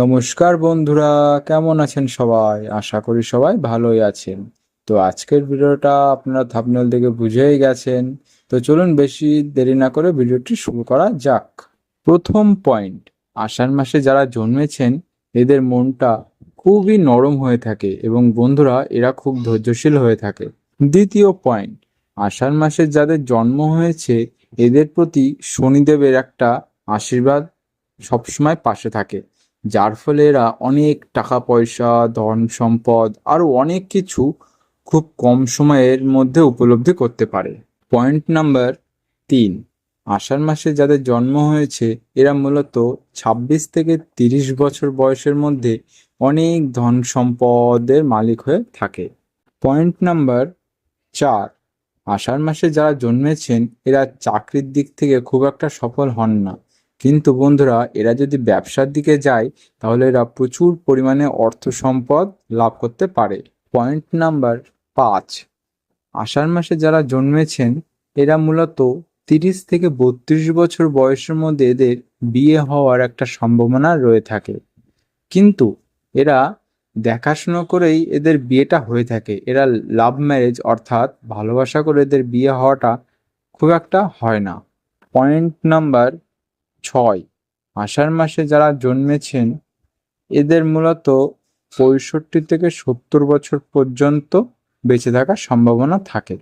নমস্কার বন্ধুরা, কেমন আছেন সবাই? আশা করি সবাই ভালোই আছেন। তো আজকের ভিডিওটা আপনারা থাপনেল দেখে বুঝেই গেছেন। তো চলুন বেশি দেরি না করে ভিডিওটি শুরু করা যাক। প্রথম পয়েন্ট, আষাঢ় মাসে যারা জন্মেছেন, এদের মনটা খুবই নরম হয়ে থাকে এবং বন্ধুরা, এরা খুব ধৈর্যশীল হয়ে থাকে। দ্বিতীয় পয়েন্ট, আষাঢ় মাসে যাদের জন্ম হয়েছে, এদের প্রতি শনিদেবের একটা আশীর্বাদ সবসময় পাশে থাকে। যার ফলে এরা অনেক টাকা পয়সা, ধন সম্পদ আরও অনেক কিছু খুব কম সময়ের মধ্যে উপলব্ধি করতে পারে। পয়েন্ট নাম্বার তিন, আষাঢ় মাসে যাদের জন্ম হয়েছে, এরা মূলত ছাব্বিশ থেকে তিরিশ বছর বয়সের মধ্যে অনেক ধন সম্পদের মালিক হয়ে থাকে। পয়েন্ট নাম্বার চার, আষাঢ় মাসে যারা জন্মেছেন, এরা চাকরির দিক থেকে খুব একটা সফল হন না। কিন্তু বন্ধুরা, এরা যদি ব্যবসার দিকে যায়, তাহলে এরা প্রচুর পরিমাণে অর্থ সম্পদ লাভ করতে পারে। পয়েন্ট নাম্বার পাঁচ। আষাঢ় মাসে যারা জন্মেছেন, এরা মূলত তিরিশ থেকে বত্রিশ বছর বয়সের মধ্যে এদের বিয়ে হওয়ার একটা সম্ভাবনা রয়ে থাকে। কিন্তু এরা দেখাশুনো করেই এদের বিয়েটা হয়ে থাকে। এরা লাভ ম্যারেজ অর্থাৎ ভালোবাসা করে এদের বিয়ে হওয়াটা খুব একটা হয় না। পয়েন্ট নাম্বার ছয়। আষাঢ় মাসে যারা জন্মেছেন, এদের মূলত পঁয়ষট্টি থেকে সত্তর বছর পর্যন্ত বেঁচে থাকার সম্ভাবনা থাকে।